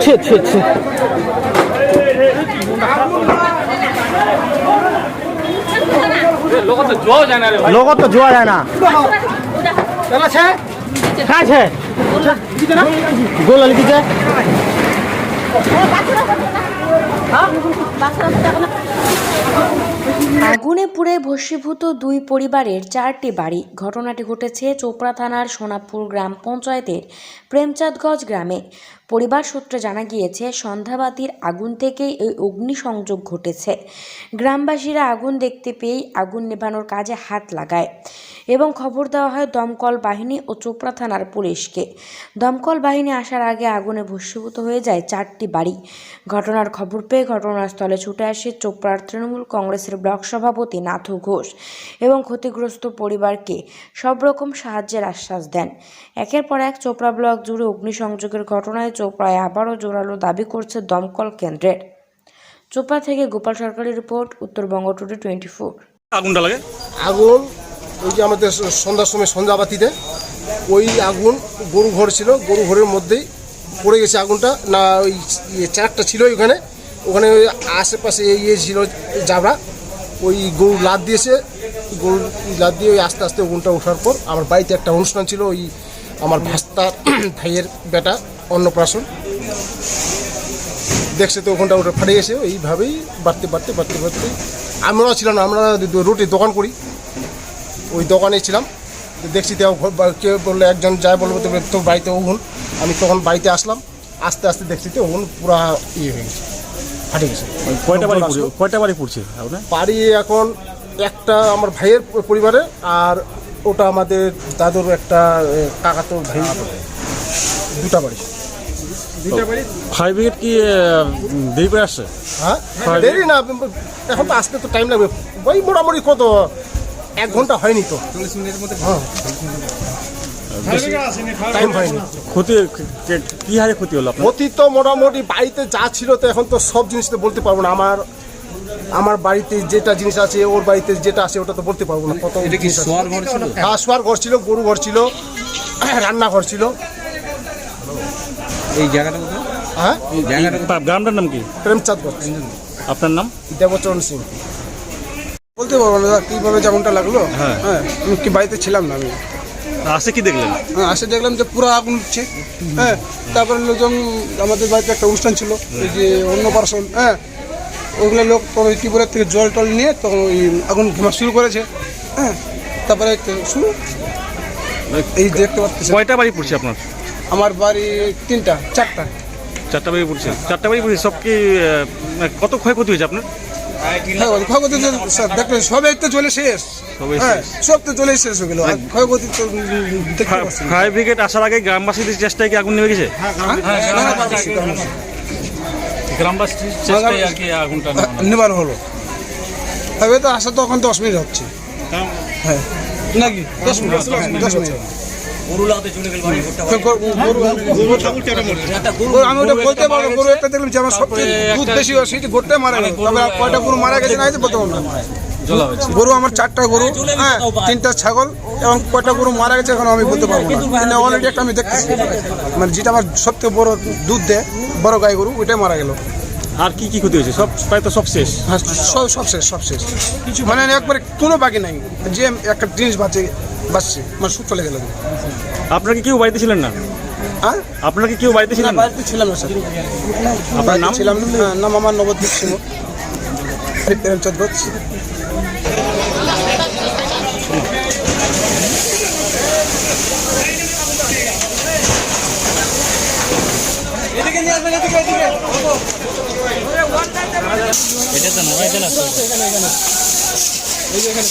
ছি ছি ছি। লোক তো জোয়া যায় না। রে ভাই লোক তো জোয়া যায় না হ্যাঁ গোলালি দিকে আগুনে পুড়ে ভস্মীভূত দুই পরিবারের চারটি বাড়ি। ঘটনাটি ঘটেছে চোপড়া থানার সোনাপুর গ্রাম পঞ্চায়েতের প্রেমচাঁদগঞ্জ গ্রামে। পরিবার সূত্রে জানা গিয়েছে, সন্ধ্যাবাতির আগুন থেকেই এই অগ্নিসংযোগ ঘটেছে। গ্রামবাসীরা আগুন দেখতে পেয়েই আগুন নেভানোর কাজে হাত লাগায় এবং খবর দেওয়া হয় দমকল বাহিনী ও চোপড়া থানার পুলিশকে। দমকল বাহিনী আসার আগে আগুনে ভস্মীভূত হয়ে যায় চারটি বাড়ি। ঘটনার খবর পেয়ে ঘটনাস্থলে ছুটে আসে চোপড়ার তৃণমূল কংগ্রেসের ব্লক সভাপতি নাথু ঘোষ এবং ক্ষতিগ্রস্ত পরিবারকে সব রকম সাহায্যের আশ্বাস দেন। একের পর এক চোপড়া ব্লক জুড়ে অগ্নিসংযোগের ঘটনায় চোপড়ায় আবারও জোরালো দাবি করছে দমকল কেন্দ্রের। চোপড়া থেকে গোপাল সরকারের report Uttarbanga today twenty four. আগুনটা লাগে? আগুন ওই যে আমাদের সন্ধ্যার সময় সন্ধ্যাবাতিতে ওই আগুন গরু ঘর ছিল গরু ঘরের মধ্যেই পড়ে গেছে আগুনটা। না ওই ইয়ে চারটা ছিল ওখানে। ওখানে ওই আশেপাশে ইয়ে ছিল জাবড়া, ওই গরু লাদ দিয়েছে। গরু লাদ দিয়ে ওই আস্তে আস্তে আগুনটা ওঠার পর আমার বাড়িতে একটা অনুষ্ঠান ছিল, ওই আমার ভাস্তার ভাইয়ের বেটা, অন্নপ্রাশন। দেখছে তো ওখানটা ওটা ফাটে গেছে, এইভাবেই বাড়তে বাড়তে বাড়তে বাড়তে। আমরাও ছিলাম না, আমরা রুটি দোকান করি। ওই দোকানে ছিলাম। দেখছি তো কেউ বলল, একজন যায় বলব তো তোর বাড়িতে ওগুন। আমি তখন বাড়িতে আসলাম। আস্তে আস্তে দেখছি তো ওগুন পুরা ইয়ে হয়ে গেছে। ফাটে গেছে। কয়টা বাড়ি। পুড়ছে? কয়টা বাড়ি পুড়ছে আপনার? বাড়ি এখন একটা আমার ভাইয়ের পরিবারে আর ওটা আমাদের দাদুর একটা এ, কাকাতো ভাই দুটা বাড়ি। ফায়ার ব্রিগেড কি দেরি করে আসছে? হ্যাঁ? দেরি না এখন তো আসতে তো টাইম লাগবে। ওই মোটামুটি কত এক ঘণ্টা হয়নি তো। হ্যাঁ। টাইম হয়নি ক্ষতি কে- হারে ক্ষতি হলো আপনার? ক্ষতি তো মোটামুটি বাড়িতে যা ছিল তো এখন তো সব জিনিস তো বলতে পারব না। আমার আমার বাড়িতে যেটা জিনিস আছে ওর বাড়িতে যেটা আছে ওটা তো বলতে পারব না। কত হ্যাঁ শোয়ার ঘর ছিল গরু ঘর ছিল রান্নাঘর ছিল। এই জায়গাটা হ্যাঁ? গ্রামটার নাম কি? প্রেমচাঁদ ঘর। আপনার নাম? দেবচরণ সিং। বলতে পারব না দাদা কীভাবে যেমনটা লাগল? হ্যাঁ। হ্যাঁ আমি কি বাড়িতে ছিলাম না আমি? আসে কি দেখলেন? হ্যাঁ আসে দেখলাম যে পুরো আগুন উঠছে। হ্যাঁ তারপরে লোকজন আমাদের বাড়িতে একটা অনুষ্ঠান ছিল ওই যে অন্নপ্রাশন হ্যাঁ ওইগুলো লোক তখন টিউবওয়েলের থেকে জল টল নিয়ে তখন ওই আগুন ঘুমা শুরু করেছে হ্যাঁ তারপরে শুরু। এই দেখতে পাচ্ছি কয়টা বাড়ি পুড়ছে আপনার? আমার বাড়ি তিনটা চারটা। চারটা বাড়ি পুড়ছে। চারটা বাড়ি পুড়ছে সব কি কত ক্ষয়ক্ষতি হয়েছে আপনার? হ্যাঁ ক্ষয়ক্ষতি তো সব সবাই তো চলে শেষ। হ্যাঁ সব তো চলে শেষ হয়ে গেল। ক্ষয়ক্ষতি তো দেখতে পাচ্ছি ফায়ার ব্রিগেড আসার আগে গ্রামবাসীদের চেষ্টায় কি আগুন নেমে গেছে? হ্যাঁ, হ্যাঁ, গ্রামবাসীর চেষ্টায় আর কি আগুনটা নেবার হলো। তবে তো আসা তখন দশ মিনিট হচ্ছে। হ্যাঁ। নাকি? দশ মিনিট হ্যাঁ, দশ মিনিট। আমি ওটা বলতে পারব গরু একটা দেখলাম যে আমার সবচেয়ে দুধ বেশি হয় সেটি মারা তবে কয়টা গরু মারা গেছে না বলতে পারব না। গরু আমার চারটা গরু হ্যাঁ তিনটা ছাগল এবং কয়টা গরু মারা গেছে এখন আমি বলতে পারব না। অলরেডি একটা আমি দেখতেছি। মানে যেটা আমার সবথেকে বড় দুধ দেয় বড় গাই গরু ওইটাই মারা গেল। আর কি কি ক্ষতি হয়েছে? সব প্রায় তো সব শেষ। হ্যাঁ সব সব শেষ সব শেষ। কিছু মানে একবারে কোনো বাকি নাই। যে একটা জিনিস বাঁচে বাঁচছে মানে সুখ চলে গেল। আপনাকে কি কেউ বাড়িতে ছিলেন না? হ্যাঁ? আপনাকে কি কেউ বাড়িতে ছিলেন না বাড়িতে ছিলাম না স্যার। আপনার নাম? ছিলাম হ্যাঁ, নাম আমার নবদ্বীপ সিংহ। হ্যাঁ, প্রেমচাঁদ ঘোষ এখানে এখানে এই যে এখানে।